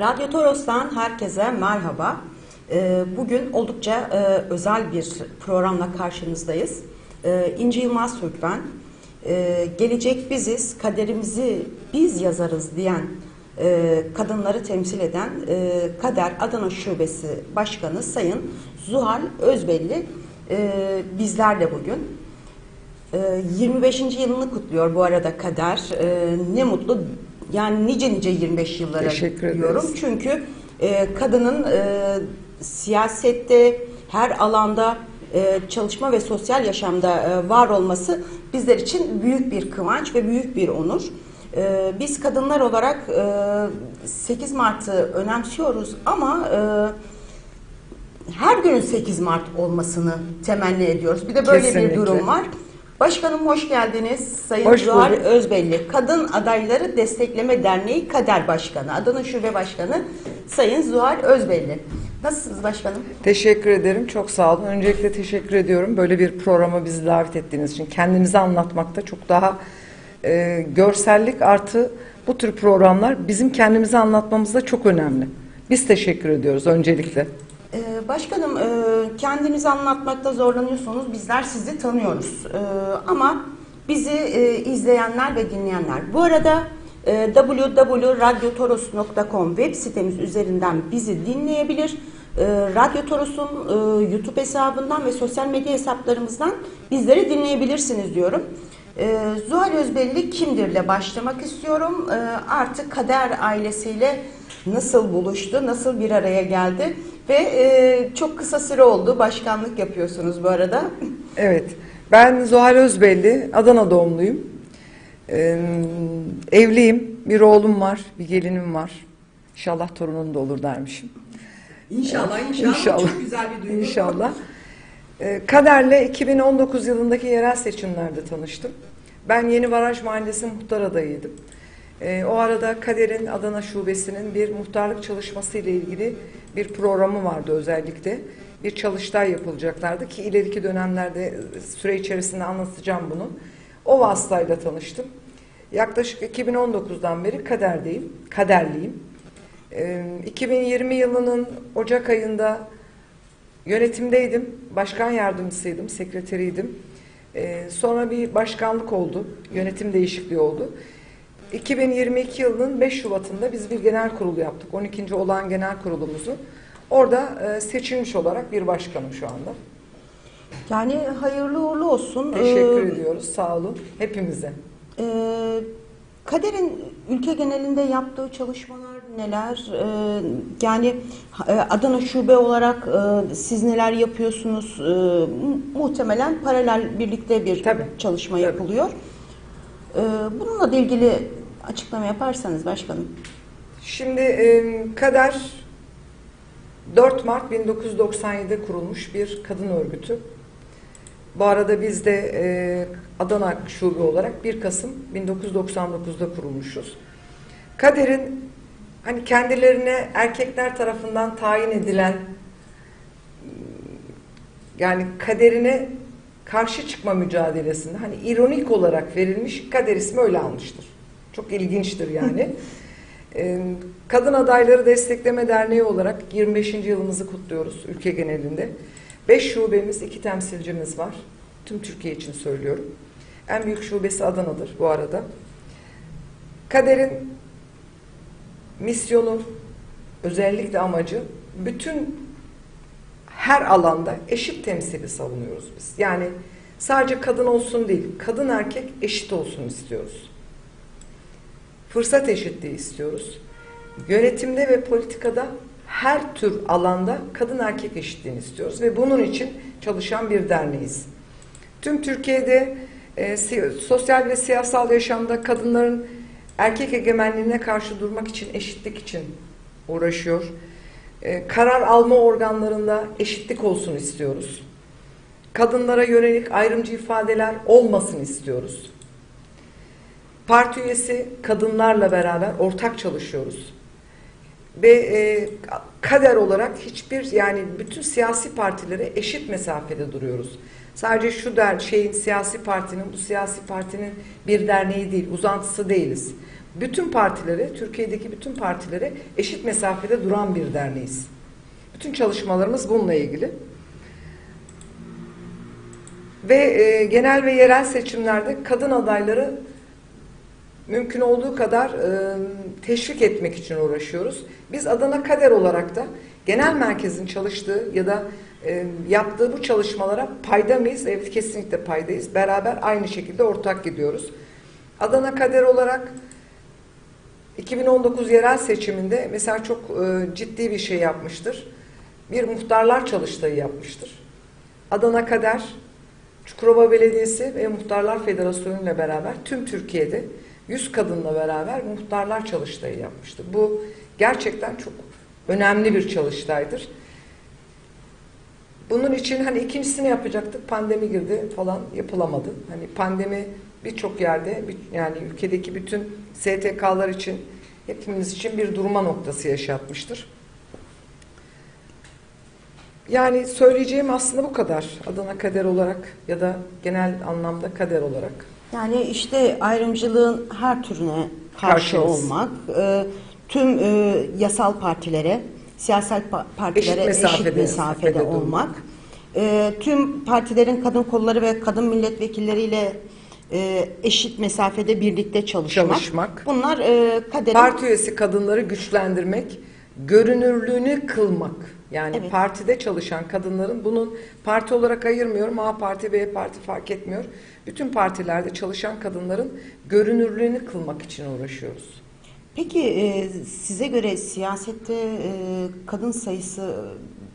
Radyo Toros'tan herkese merhaba. Ee, Bugün oldukça e, özel bir programla karşınızdayız. Ee, İnci Yılmaz Türk ben. Ee, Gelecek biziz, kaderimizi biz yazarız diyen e, kadınları temsil eden e, Kader Adana Şubesi Başkanı Sayın Zuhal Özbelli e, bizlerle bugün. Ee, 25. yılını kutluyor bu arada Kader. Ne mutlu yani nice nice 25 yıllara Teşekkür diyorum. ederiz. Çünkü e, kadının e, siyasette her alanda e, çalışma ve sosyal yaşamda e, var olması bizler için büyük bir kıvanç ve büyük bir onur. E, biz kadınlar olarak e, 8 Mart'ı önemsiyoruz ama e, her günün 8 Mart olmasını temenni ediyoruz. Bir de böyle Kesinlikle. bir durum var. Başkanım hoş geldiniz. Sayın Hoş Zuhal bulduk. Özbelli. Kadın Adayları Destekleme Derneği Kader Başkanı. Adana Şube Başkanı Sayın Zuhal Özbelli. Nasılsınız başkanım? Teşekkür ederim. Çok sağ olun. Öncelikle teşekkür ediyorum. Böyle bir programa bizi davet ettiğiniz için. Kendimizi anlatmakta çok daha e, görsellik artı bu tür programlar bizim kendimizi anlatmamızda çok önemli. Biz teşekkür ediyoruz öncelikle. Ee, başkanım e, kendinizi anlatmakta zorlanıyorsunuz. Bizler sizi tanıyoruz. Ee, ama bizi e, izleyenler ve dinleyenler. Bu arada e, www.radyotoros.com web sitemiz üzerinden bizi dinleyebilir. E, Radyo Toros'un e, YouTube hesabından ve sosyal medya hesaplarımızdan bizleri dinleyebilirsiniz diyorum. E, Zuhal Özbelli kimdirle başlamak istiyorum. Artık Kader ailesiyle nasıl buluştu, nasıl bir araya geldi ve e, çok kısa süre oldu. Başkanlık yapıyorsunuz bu arada. Evet. Ben Zuhal Özbelli. Adana doğumluyum. Ee, evliyim. Bir oğlum var. Bir gelinim var. İnşallah torunun da olur dermişim. İnşallah, İnşallah. Çok güzel bir duygu. İnşallah. Ee, Kader'le 2019 yılındaki yerel seçimlerde tanıştım. Ben Yeni Baraj Mahallesi muhtar adayıydım. Ee, o arada Kader'in Adana Şubesi'nin bir muhtarlık çalışması ile ilgili bir programı vardı özellikle. Bir çalıştay yapılacaklardı ki ileriki dönemlerde e, süre içerisinde anlatacağım bunu. O vasıtayla tanıştım. Yaklaşık 2019'dan beri Kader'deyim, Kaderliyim. Ee, 2020 yılının Ocak ayında Yönetimdeydim, başkan yardımcısıydım, sekreteriydim. Ee, sonra bir başkanlık oldu, yönetim değişikliği oldu. 2022 yılının 5 Şubat'ında biz bir genel kurul yaptık, 12. olan genel kurulumuzu. Orada e, seçilmiş olarak bir başkanım şu anda. Yani hayırlı uğurlu olsun. Teşekkür Ee, ediyoruz, sağ olun hepimize. e, Kader'in ülke genelinde yaptığı çalışmalar neler? Ee, yani e, Adana Şube olarak e, siz neler yapıyorsunuz? Mu- muhtemelen paralel birlikte bir Tabii, çalışma tabii. yapılıyor. Ee, bununla da ilgili açıklama yaparsanız başkanım. Şimdi e, Kader 4 Mart 1997'de kurulmuş bir kadın örgütü. Bu arada biz de e, Adana Şube olarak 1 Kasım 1999'da kurulmuşuz. Kader'in hani kendilerine erkekler tarafından tayin edilen yani kaderine karşı çıkma mücadelesinde hani ironik olarak verilmiş kader ismi öyle almıştır. Çok ilginçtir yani. Ee, Kadın Adayları Destekleme Derneği olarak 25. yılımızı kutluyoruz ülke genelinde. 5 şubemiz, 2 temsilcimiz var. Tüm Türkiye için söylüyorum. En büyük şubesi Adana'dır bu arada. Kader'in misyonu, özellikle amacı bütün her alanda eşit temsili savunuyoruz biz. Yani sadece kadın olsun değil, kadın erkek eşit olsun istiyoruz. Fırsat eşitliği istiyoruz. Yönetimde ve politikada her tür alanda kadın erkek eşitliğini istiyoruz ve bunun için çalışan bir derneğiz. Tüm Türkiye'de e, si- sosyal ve siyasal yaşamda kadınların erkek egemenliğine karşı durmak için, eşitlik için uğraşıyor. E, karar alma organlarında eşitlik olsun istiyoruz. Kadınlara yönelik ayrımcı ifadeler olmasın istiyoruz. Parti üyesi kadınlarla beraber ortak çalışıyoruz. Ve e, kader olarak hiçbir yani bütün siyasi partilere eşit mesafede duruyoruz. Sadece şu der şeyin siyasi partinin bu siyasi partinin bir derneği değil, uzantısı değiliz. bütün partilere, Türkiye'deki bütün partilere eşit mesafede duran bir derneğiz. Bütün çalışmalarımız bununla ilgili. Ve e, genel ve yerel seçimlerde kadın adayları mümkün olduğu kadar e, teşvik etmek için uğraşıyoruz. Biz Adana Kader olarak da genel merkezin çalıştığı ya da e, yaptığı bu çalışmalara payda mıyız? Evet kesinlikle paydayız. Beraber aynı şekilde ortak gidiyoruz. Adana Kader olarak 2019 yerel seçiminde mesela çok e, ciddi bir şey yapmıştır. Bir muhtarlar çalıştayı yapmıştır. Adana Kader, Çukurova Belediyesi ve Muhtarlar Federasyonu ile beraber tüm Türkiye'de 100 kadınla beraber muhtarlar çalıştayı yapmıştı. Bu gerçekten çok önemli bir çalıştaydır. Bunun için hani ikincisini yapacaktık. Pandemi girdi falan yapılamadı. Hani pandemi birçok yerde yani ülkedeki bütün STK'lar için hepimiz için bir durma noktası yaşatmıştır. Yani söyleyeceğim aslında bu kadar. Adana kader olarak ya da genel anlamda kader olarak. Yani işte ayrımcılığın her türüne karşı Karşıyız. olmak, e, tüm e, yasal partilere, siyasal pa- partilere Eşit eşit mesafede, mesafede, mesafede olmak, e, tüm partilerin kadın kolları ve kadın milletvekilleriyle e, eşit mesafede birlikte çalışmak. Çalışmak. Bunlar e, kaderin Parti üyesi kadınları güçlendirmek, görünürlüğünü kılmak. Yani Evet. partide çalışan kadınların bunun parti olarak ayırmıyorum. A parti, B parti fark etmiyor. Bütün partilerde çalışan kadınların görünürlüğünü kılmak için uğraşıyoruz. Peki e, size göre siyasette e, kadın sayısı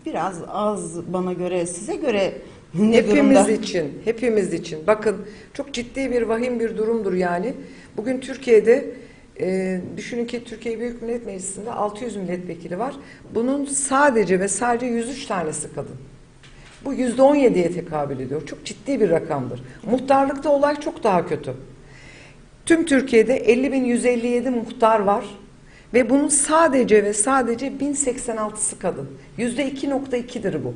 biraz az bana göre. Size göre ne hepimiz durumda? için, hepimiz için. Bakın çok ciddi bir vahim bir durumdur yani. Bugün Türkiye'de e, düşünün ki Türkiye Büyük Millet Meclisi'nde 600 milletvekili var. Bunun sadece ve sadece 103 tanesi kadın. Bu %17'ye tekabül ediyor. Çok ciddi bir rakamdır. Muhtarlıkta olay çok daha kötü. Tüm Türkiye'de 50.157 muhtar var ve bunun sadece ve sadece 1086'sı kadın. %2.2'dir bu.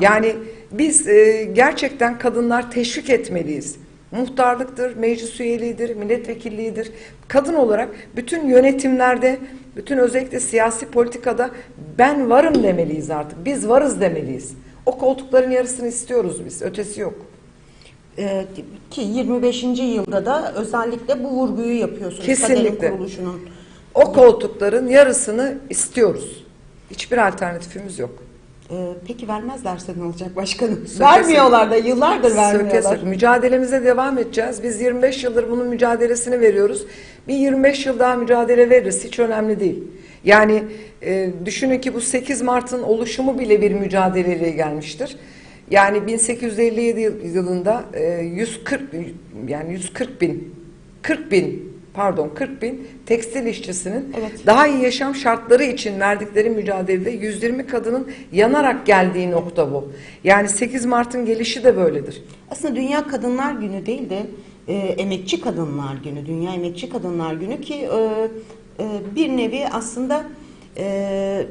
Yani biz e, gerçekten kadınlar teşvik etmeliyiz. Muhtarlıktır, meclis üyeliğidir, milletvekilliğidir. Kadın olarak bütün yönetimlerde, bütün özellikle siyasi politikada ben varım demeliyiz artık. Biz varız demeliyiz. O koltukların yarısını istiyoruz biz. Ötesi yok. Ee, ki 25. yılda da özellikle bu vurguyu yapıyorsunuz. Kesinlikle. Kuruluşunun. O koltukların yarısını istiyoruz. Hiçbir alternatifimiz yok. Ee, peki vermezlerse ne olacak başkanım? Söke Vermiyorlar da yıllardır vermiyorlar. Söke söke. Mücadelemize devam edeceğiz. Biz 25 yıldır bunun mücadelesini veriyoruz. Bir 25 yıl daha mücadele veririz. Hiç önemli değil. Yani e, düşünün ki bu 8 Mart'ın oluşumu bile bir mücadeleyle gelmiştir. Yani 1857 yıl- yılında e, 140 yani 140 bin 40 bin pardon 40 bin tekstil işçisinin Evet. daha iyi yaşam şartları için verdikleri mücadelede 120 kadının yanarak geldiği nokta bu. Yani 8 Mart'ın gelişi de böyledir. Aslında Dünya Kadınlar Günü değil de e, Emekçi Kadınlar Günü, Dünya Emekçi Kadınlar Günü ki e, e, bir nevi aslında e,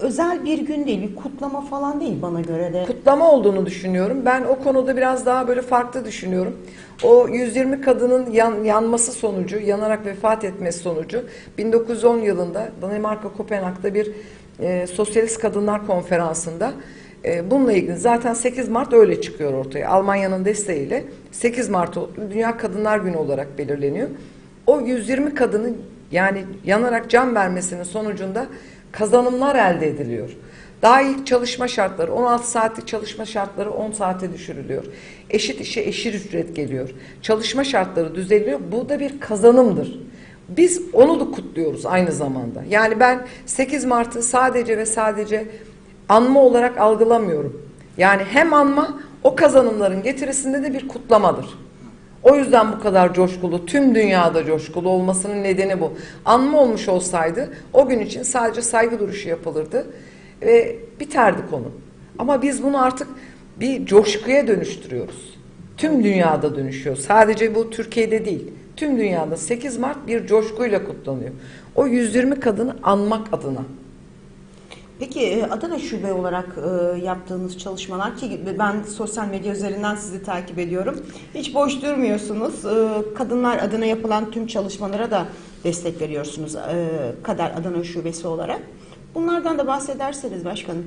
özel bir gün değil, bir kutlama falan değil bana göre de. kutlama olduğunu düşünüyorum. Ben o konuda biraz daha böyle farklı düşünüyorum. O 120 kadının yan, yanması sonucu, yanarak vefat etmesi sonucu 1910 yılında Danimarka Kopenhag'da bir e, Sosyalist Kadınlar Konferansı'nda e, bununla ilgili zaten 8 Mart öyle çıkıyor ortaya. Almanya'nın desteğiyle 8 Mart Dünya Kadınlar Günü olarak belirleniyor. O 120 kadının yani yanarak can vermesinin sonucunda kazanımlar elde ediliyor. Daha iyi çalışma şartları, 16 saatlik çalışma şartları 10 saate düşürülüyor. Eşit işe eşit ücret geliyor. Çalışma şartları düzeliyor. Bu da bir kazanımdır. Biz onu da kutluyoruz aynı zamanda. Yani ben 8 Mart'ı sadece ve sadece anma olarak algılamıyorum. Yani hem anma o kazanımların getirisinde de bir kutlamadır. O yüzden bu kadar coşkulu, tüm dünyada coşkulu olmasının nedeni bu. Anma olmuş olsaydı o gün için sadece saygı duruşu yapılırdı ve biterdi konu. Ama biz bunu artık bir coşkuya dönüştürüyoruz. Tüm dünyada dönüşüyor. Sadece bu Türkiye'de değil. Tüm dünyada 8 Mart bir coşkuyla kutlanıyor. O 120 kadını anmak adına. Peki e, Adana Şube olarak e, yaptığınız çalışmalar ki ben sosyal medya üzerinden sizi takip ediyorum. Hiç boş durmuyorsunuz. E, Kadınlar adına yapılan tüm çalışmalara da destek veriyorsunuz e, Kader Adana Şubesi olarak. Bunlardan da bahsederseniz başkanım.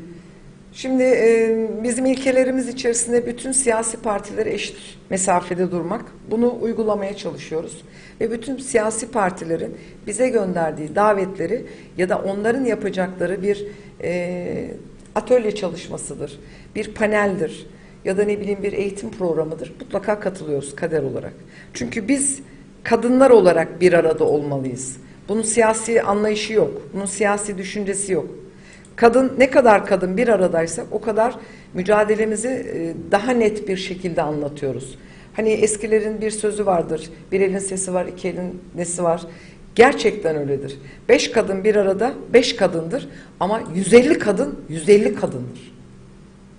Şimdi e, bizim ilkelerimiz içerisinde bütün siyasi partilere eşit mesafede durmak. Bunu uygulamaya çalışıyoruz. Ve bütün siyasi partilerin bize gönderdiği davetleri ya da onların yapacakları bir e, atölye çalışmasıdır, bir paneldir ya da ne bileyim bir eğitim programıdır. Mutlaka katılıyoruz kader olarak. Çünkü biz kadınlar olarak bir arada olmalıyız. Bunun siyasi anlayışı yok, bunun siyasi düşüncesi yok. Kadın ne kadar kadın bir aradaysak o kadar mücadelemizi e, daha net bir şekilde anlatıyoruz. Hani eskilerin bir sözü vardır. Bir elin sesi var, iki elin nesi var. Gerçekten öyledir. Beş kadın bir arada beş kadındır ama 150 kadın 150 kadındır.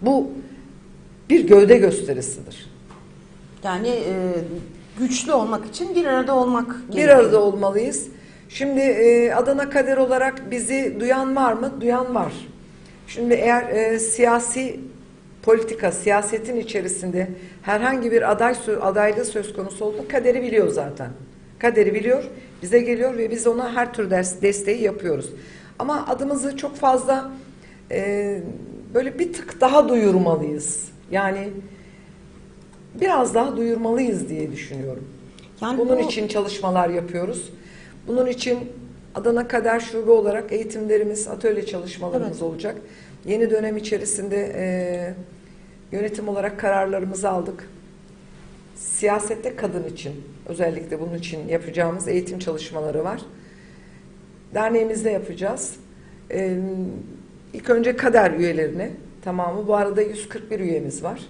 Bu bir gövde gösterisidir. Yani e, güçlü olmak için bir arada olmak Bir gerekiyor. arada olmalıyız. Şimdi e, Adana Kader olarak bizi duyan var mı? Duyan var. Şimdi eğer e, siyasi politika, siyasetin içerisinde herhangi bir aday adaylığı söz konusu olduğunda kaderi biliyor zaten. Kaderi biliyor, bize geliyor ve biz ona her tür ders, desteği yapıyoruz. Ama adımızı çok fazla e, böyle bir tık daha duyurmalıyız. Yani biraz daha duyurmalıyız diye düşünüyorum. Yani Bunun bu- için çalışmalar yapıyoruz. Bunun için Adana Kader Şube olarak eğitimlerimiz, atölye çalışmalarımız Evet. olacak. Yeni dönem içerisinde e, yönetim olarak kararlarımızı aldık. Siyasette kadın için, özellikle bunun için yapacağımız eğitim çalışmaları var. Derneğimizde yapacağız. E, ilk önce kader üyelerine, tamamı bu arada 141 üyemiz var.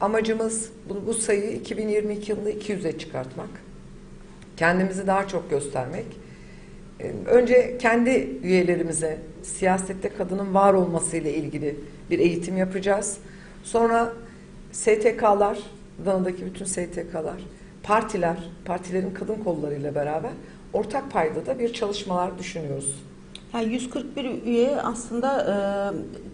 Amacımız bu, bu sayıyı 2022 yılında 200'e çıkartmak. Kendimizi daha çok göstermek. Ee, Önce kendi üyelerimize siyasette kadının var olması ile ilgili bir eğitim yapacağız. Sonra STK'lar, Adana'daki bütün STK'lar, partiler, partilerin kadın kollarıyla beraber ortak paydada bir çalışmalar düşünüyoruz. Yani 141 üye aslında e,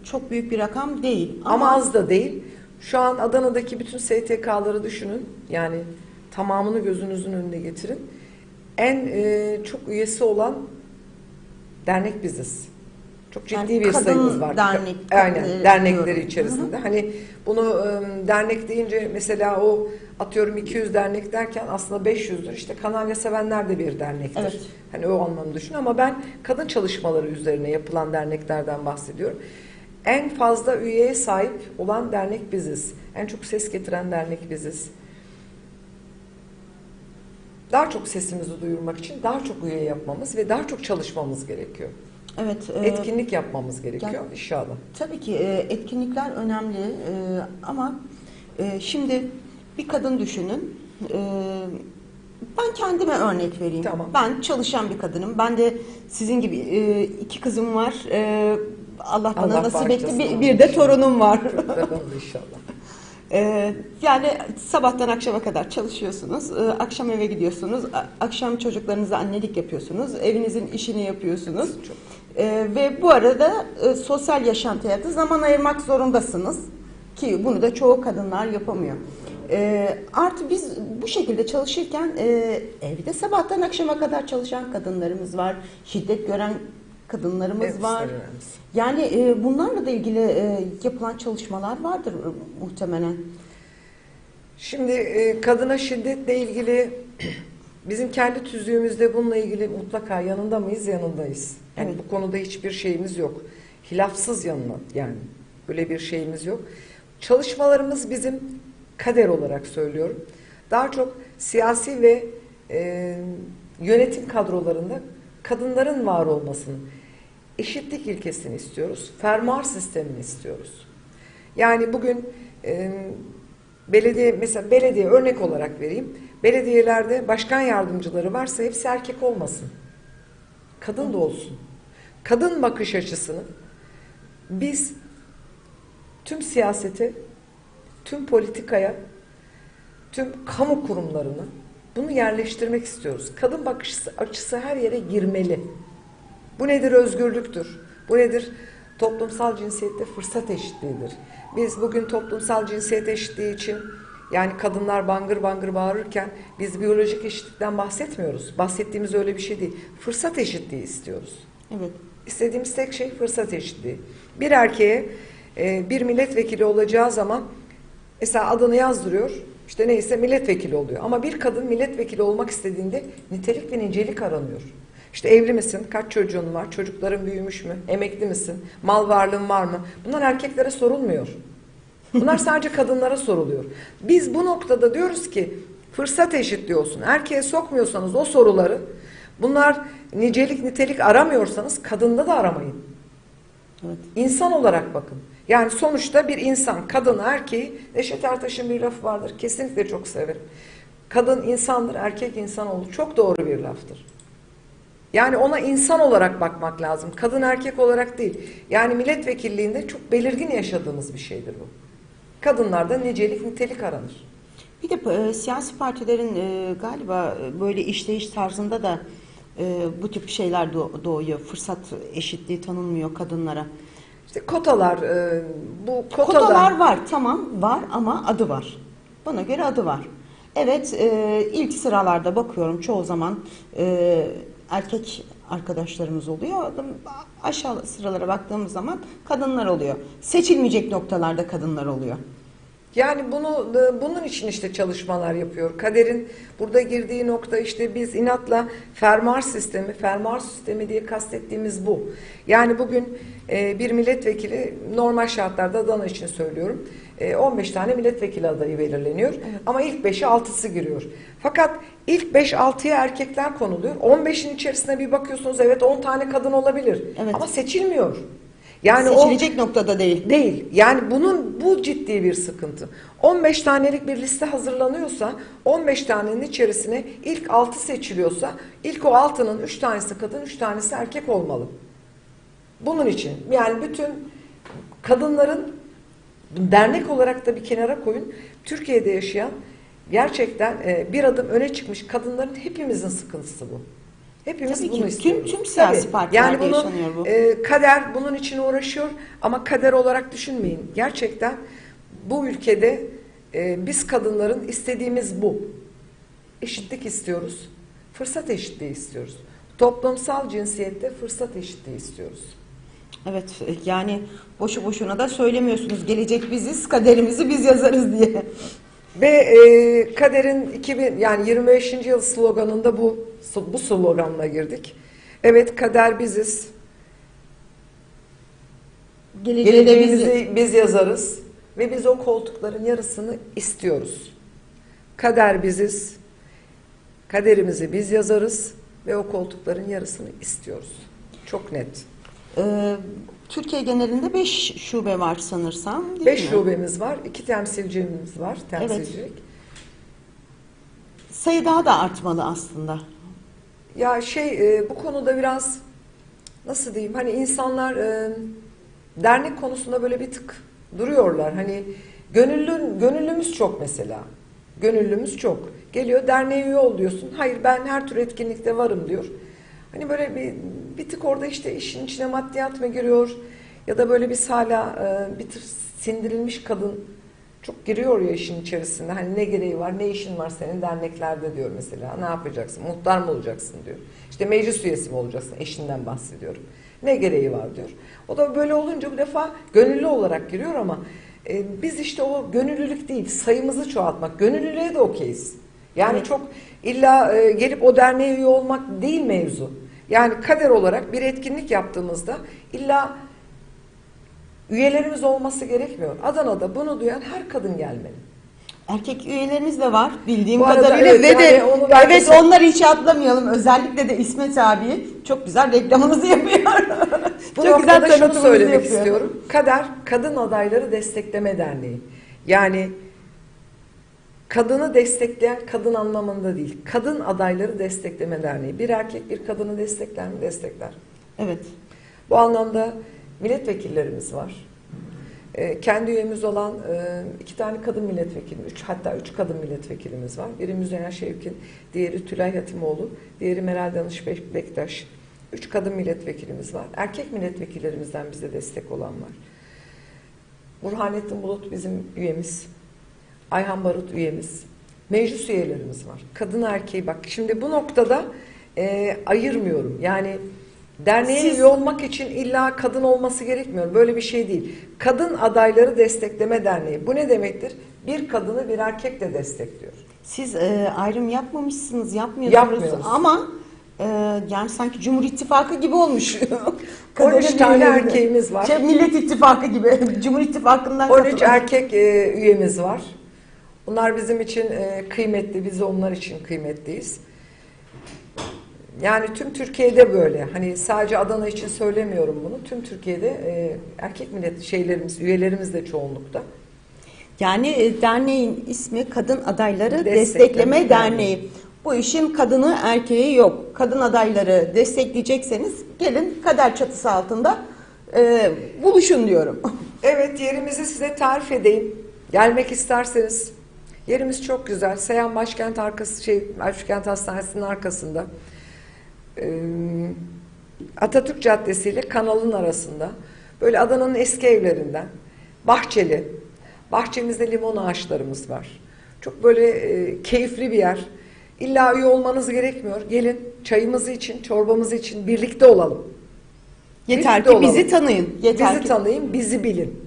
çok büyük bir rakam değil. Ama az da değil. Şu an Adana'daki bütün STK'ları düşünün. Yani tamamını gözünüzün önüne getirin. En e, çok üyesi olan dernek biziz. Çok ciddi Yani bir kadın sayımız var. dernek, Aynen, e, dernekleri diyorum. içerisinde. Hani bunu e, dernek deyince mesela o atıyorum 200 dernek derken aslında 500'dür. İşte Kanarya Sevenler de bir dernektir. Evet. Hani o anlamda düşün ama ben kadın çalışmaları üzerine yapılan derneklerden bahsediyorum. En fazla üyeye sahip olan dernek biziz. En çok ses getiren dernek biziz. Daha çok sesimizi duyurmak için daha çok üye yapmamız ve daha çok çalışmamız gerekiyor. Evet. e, Etkinlik yapmamız gerekiyor gel- inşallah. Tabii ki e, etkinlikler önemli e, ama e, şimdi bir kadın düşünün. E, ben kendime örnek vereyim. Tamam. Ben çalışan bir kadınım. Ben de sizin gibi e, iki kızım var. E, Allah bana Allah nasip etti. Bir, bir de torunum var. İnşallah. Ee, yani sabahtan akşama kadar çalışıyorsunuz, Ee, akşam eve gidiyorsunuz, akşam çocuklarınıza annelik yapıyorsunuz, evinizin işini yapıyorsunuz. Ee, ve bu arada e, sosyal yaşantıya da zaman ayırmak zorundasınız ki bunu da çoğu kadınlar yapamıyor. Ee, artı biz bu şekilde çalışırken e, evde sabahtan akşama kadar çalışan kadınlarımız var, şiddet gören kadınlarımız Evet, var. önemlisi. Yani e, bunlarla da ilgili e, yapılan çalışmalar vardır e, muhtemelen. Şimdi e, kadına şiddetle ilgili bizim kendi tüzüğümüzde bununla ilgili mutlaka yanında mıyız? Yanındayız. Yani Evet. bu konuda hiçbir şeyimiz yok. Hilafsız yanına yani böyle bir şeyimiz yok. Çalışmalarımız bizim kader olarak söylüyorum. Daha çok siyasi ve e, yönetim kadrolarında kadınların var olmasını, eşitlik ilkesini istiyoruz. Fermuar sistemini istiyoruz. Yani bugün e, belediye mesela belediye örnek olarak vereyim. Belediyelerde başkan yardımcıları varsa hepsi erkek olmasın. Kadın da olsun. Kadın bakış açısını biz tüm siyasete, tüm politikaya, tüm kamu kurumlarına bunu yerleştirmek istiyoruz. Kadın bakış açısı her yere girmeli. Bu nedir? Özgürlüktür. Bu nedir? Toplumsal cinsiyette fırsat eşitliğidir. Biz bugün toplumsal cinsiyet eşitliği için yani kadınlar bangır bangır bağırırken biz biyolojik eşitlikten bahsetmiyoruz. Bahsettiğimiz öyle bir şey değil. Fırsat eşitliği istiyoruz. Evet. İstediğimiz tek şey fırsat eşitliği. Bir erkeğe e, bir milletvekili olacağı zaman mesela adını yazdırıyor. işte neyse milletvekili oluyor. Ama bir kadın milletvekili olmak istediğinde nitelik ve nicelik aranıyor. İşte evli misin? Kaç çocuğun var? Çocukların büyümüş mü? Emekli misin? Mal varlığın var mı? Bunlar erkeklere sorulmuyor. Bunlar sadece kadınlara soruluyor. Biz bu noktada diyoruz ki fırsat eşitliği olsun. Erkeğe sokmuyorsanız o soruları bunlar nicelik nitelik aramıyorsanız kadında da aramayın. Evet. İnsan olarak bakın. Yani sonuçta bir insan, kadın, erkeği, Neşet Ertaş'ın bir lafı vardır. Kesinlikle çok severim. Kadın insandır, erkek insanoğlu. Çok doğru bir laftır. Yani ona insan olarak bakmak lazım. Kadın erkek olarak değil. Yani milletvekilliğinde çok belirgin yaşadığımız bir şeydir bu. Kadınlarda nicelik nitelik aranır. Bir de e, siyasi partilerin e, galiba e, böyle işleyiş tarzında da e, bu tip şeyler doğ- doğuyor. Fırsat eşitliği tanınmıyor kadınlara. İşte kotalar, e, bu kotalar, Kotalar var tamam var ama adı var. Bana göre adı var. Evet e, ilk sıralarda bakıyorum çoğu zaman e, erkek arkadaşlarımız oluyor. Aşağı sıralara baktığımız zaman kadınlar oluyor. Seçilmeyecek noktalarda kadınlar oluyor. Yani bunu e, bunun için işte çalışmalar yapıyor. Kader'in burada girdiği nokta işte biz inatla fermuar sistemi, fermuar sistemi diye kastettiğimiz bu. Yani bugün e, bir milletvekili normal şartlarda Adana için söylüyorum. e, 15 tane milletvekili adayı belirleniyor. Ama ilk 5'e 6'sı giriyor. Fakat ilk 5-6'ya erkekler konuluyor. 15'in içerisine bir bakıyorsunuz evet 10 tane kadın olabilir. Evet. Ama seçilmiyor. Yani o Seçilecek noktada değil. Değil. Yani bunun bu ciddi bir sıkıntı. 15 tanelik bir liste hazırlanıyorsa 15 tanenin içerisine ilk 6 seçiliyorsa ilk o 6'nın 3 tanesi kadın 3 tanesi erkek olmalı. Bunun için yani bütün kadınların dernek olarak da bir kenara koyun. Türkiye'de yaşayan gerçekten e, bir adım öne çıkmış kadınların hepimizin sıkıntısı bu. Hepimiz Tabii ki. bunu Tüm- istiyoruz. tüm siyasi Tabii. partilerde yani bunu, yaşanıyor bu. e, kader bunun için uğraşıyor ama kader olarak düşünmeyin. Gerçekten bu ülkede e, biz kadınların istediğimiz bu. Eşitlik istiyoruz. Fırsat eşitliği istiyoruz. Toplumsal cinsiyette fırsat eşitliği istiyoruz. Evet yani boşu boşuna da söylemiyorsunuz. Gelecek biziz, kaderimizi biz yazarız diye. Ve e, kaderin 2000 yani 25. yıl sloganında bu bu sloganla girdik. Evet kader biziz. Geleceğimizi biz yazarız ve biz o koltukların yarısını istiyoruz. Kader biziz. Kaderimizi biz yazarız ve o koltukların yarısını istiyoruz. Çok net. Ee, Türkiye genelinde 5 şube var sanırsam. değil 5 mi? şubemiz var, 2 temsilcimiz var, temsilcilik. Sayı daha da artmalı aslında. Ya şey e, bu konuda biraz nasıl diyeyim hani insanlar e, dernek konusunda böyle bir tık duruyorlar. Hani gönüllü gönüllümüz çok mesela. Gönüllümüz çok. Geliyor derneğe üye ol diyorsun. Hayır ben her tür etkinlikte varım diyor. Hani böyle bir bir tık orada işte işin içine maddiyat mı giriyor ya da böyle biz hala e, bir tür sindirilmiş kadın çok giriyor ya işin içerisinde. Hani ne gereği var, ne işin var senin derneklerde diyor mesela. Ne yapacaksın? Muhtar mı olacaksın diyor. İşte meclis üyesi mi olacaksın? Eşinden bahsediyorum. Ne gereği var diyor. O da böyle olunca bu defa gönüllü olarak giriyor ama e, biz işte o gönüllülük değil, sayımızı çoğaltmak. Gönüllülüğe de okeyiz. Yani Evet. çok illa e, gelip o derneğe üye olmak değil mevzu. Yani kader olarak bir etkinlik yaptığımızda illa üyelerimiz olması gerekmiyor. Adana'da bunu duyan her kadın gelmeli. Erkek üyelerimiz de var bildiğim Bu arada kadarıyla evet, ve yani de ben de evet onları hiç atlamayalım. Özellikle de İsmet abi çok güzel reklamınızı yapıyor. Bu çok güzel şunu söylemek yapıyor. istiyorum. Kader Kadın Adayları Destekleme Derneği. Yani kadını destekleyen kadın anlamında değil. Kadın Adayları Destekleme Derneği. Bir erkek bir kadını destekler mi? Destekler. Evet. Bu anlamda milletvekillerimiz var. Ee, kendi üyemiz olan e, iki tane kadın milletvekili, üç, hatta üç kadın milletvekilimiz var. Biri Müzeyyen Şevkin, diğeri Tülay Hatimoğlu, diğeri Meral Danış Bek- Bektaş. Üç kadın milletvekilimiz var. Erkek milletvekillerimizden bize destek olan var. Burhanettin Bulut bizim üyemiz. Ayhan Barut üyemiz. Meclis üyelerimiz var. Kadın erkeği bak şimdi bu noktada e, ayırmıyorum. Yani derneğe Siz- üye olmak için illa kadın olması gerekmiyor. Böyle bir şey değil. Kadın adayları destekleme derneği. Bu ne demektir? Bir kadını bir erkek de destekliyor. Siz e, ayrım yapmamışsınız, yapmıyorsunuz Yapmıyoruz. ama e, yani sanki Cumhur İttifakı gibi olmuş. 13 tane erkeğimiz var. Şey, Millet İttifakı gibi. Cumhur İttifakı'ndan 13 katılan. erkek e, üyemiz var. Bunlar bizim için e, kıymetli, biz onlar için kıymetliyiz. Yani tüm Türkiye'de böyle. Hani sadece Adana için söylemiyorum bunu. Tüm Türkiye'de e, erkek millet şeylerimiz, üyelerimiz de çoğunlukta. Yani e, derneğin ismi Kadın Adayları Destekleme Destekleme, Derneği. Derneği. Bu işin kadını erkeği yok. Kadın adayları destekleyecekseniz gelin kader çatısı altında e, buluşun diyorum. Evet yerimizi size tarif edeyim. Gelmek isterseniz. Yerimiz çok güzel. Seyhan Başkent arkası şey Başkent Hastanesi'nin arkasında. Ee, Atatürk Caddesi ile kanalın arasında. Böyle Adana'nın eski evlerinden. Bahçeli. Bahçemizde limon ağaçlarımız var. Çok böyle e, keyifli bir yer. İlla üye olmanız gerekmiyor. Gelin çayımızı için, çorbamızı için birlikte olalım. Yeter Birlikte ki bizi olalım. tanıyın. Yeter Bizi ki tanıyın, bizi bilin.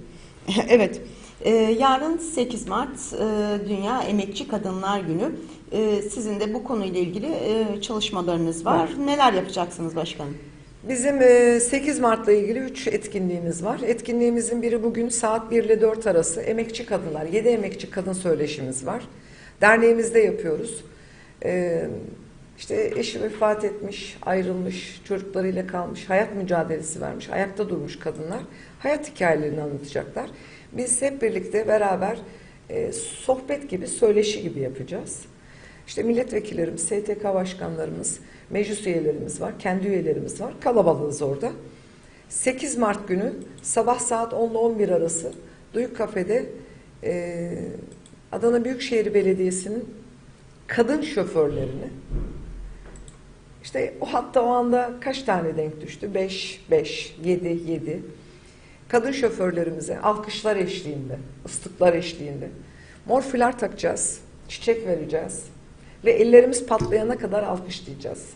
evet. Ee, yarın 8 Mart e, Dünya Emekçi Kadınlar Günü. Ee, sizin de bu konuyla ilgili e, çalışmalarınız var. Var. Neler yapacaksınız başkanım? Bizim e, 8 Mart'la ilgili 3 etkinliğimiz var. Etkinliğimizin biri bugün saat 1 ile 4 arası emekçi kadınlar, 7 emekçi kadın söyleşimiz var. Derneğimizde yapıyoruz. E, işte eşi vefat etmiş, ayrılmış, çocuklarıyla kalmış, hayat mücadelesi vermiş, ayakta durmuş kadınlar hayat hikayelerini anlatacaklar. Biz hep birlikte beraber e, sohbet gibi, söyleşi gibi yapacağız. İşte milletvekillerimiz, STK başkanlarımız, meclis üyelerimiz var, kendi üyelerimiz var. Kalabalığız orada. 8 Mart günü sabah saat 10 ile 11 arası Duyuk Kafe'de e, Adana Büyükşehir Belediyesi'nin kadın şoförlerini işte o hatta o anda kaç tane denk düştü? 5, 5, 7, 7. Kadın şoförlerimize alkışlar eşliğinde, ıslıklar eşliğinde morfiler takacağız, çiçek vereceğiz ve ellerimiz patlayana kadar alkışlayacağız.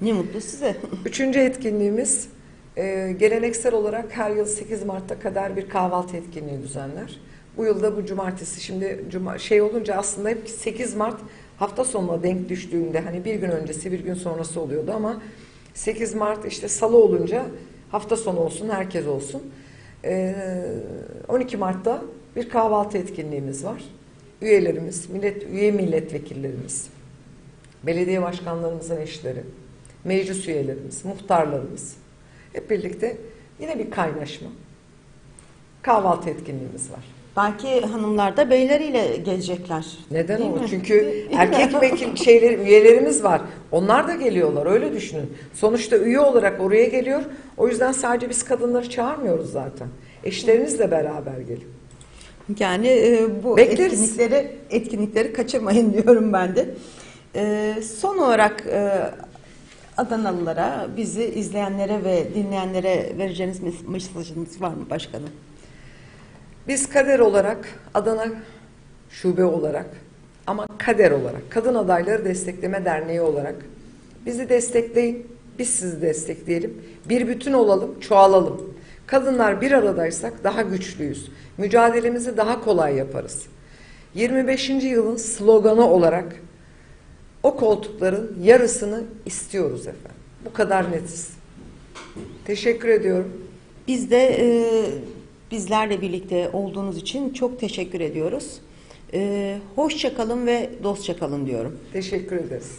Ne mutlu size. Üçüncü etkinliğimiz e, geleneksel olarak her yıl 8 Mart'ta kadar bir kahvaltı etkinliği düzenler. Bu yılda bu cumartesi şimdi cuma, şey olunca aslında hep 8 Mart hafta sonuna denk düştüğünde hani bir gün öncesi bir gün sonrası oluyordu ama 8 Mart işte salı olunca hafta sonu olsun herkes olsun. E, 12 Mart'ta bir kahvaltı etkinliğimiz var. Üyelerimiz, millet üye milletvekillerimiz, belediye başkanlarımızın eşleri, meclis üyelerimiz, muhtarlarımız hep birlikte yine bir kaynaşma. Kahvaltı etkinliğimiz var. Belki hanımlar da beyleriyle gelecekler. Neden mi? Çünkü erkek vekil şeyler üyelerimiz var. Onlar da geliyorlar. Öyle düşünün. Sonuçta üye olarak oraya geliyor. O yüzden sadece biz kadınları çağırmıyoruz zaten. Eşlerinizle beraber gelin. Yani e, bu Bekleriz. etkinlikleri etkinlikleri kaçırmayın diyorum ben de. E, son olarak e, Adanalılara, bizi izleyenlere ve dinleyenlere vereceğiniz mes- mesajınız var mı başkanım? Biz kader olarak Adana şube olarak ama kader olarak Kadın Adayları Destekleme Derneği olarak bizi destekleyin. Biz sizi destekleyelim. Bir bütün olalım, çoğalalım. Kadınlar bir aradaysak daha güçlüyüz. Mücadelemizi daha kolay yaparız. 25. yılın sloganı olarak o koltukların yarısını istiyoruz efendim. Bu kadar netiz. Teşekkür ediyorum. Biz de e, bizlerle birlikte olduğunuz için çok teşekkür ediyoruz. Ee, hoşça kalın ve dostça kalın diyorum. Teşekkür ederiz.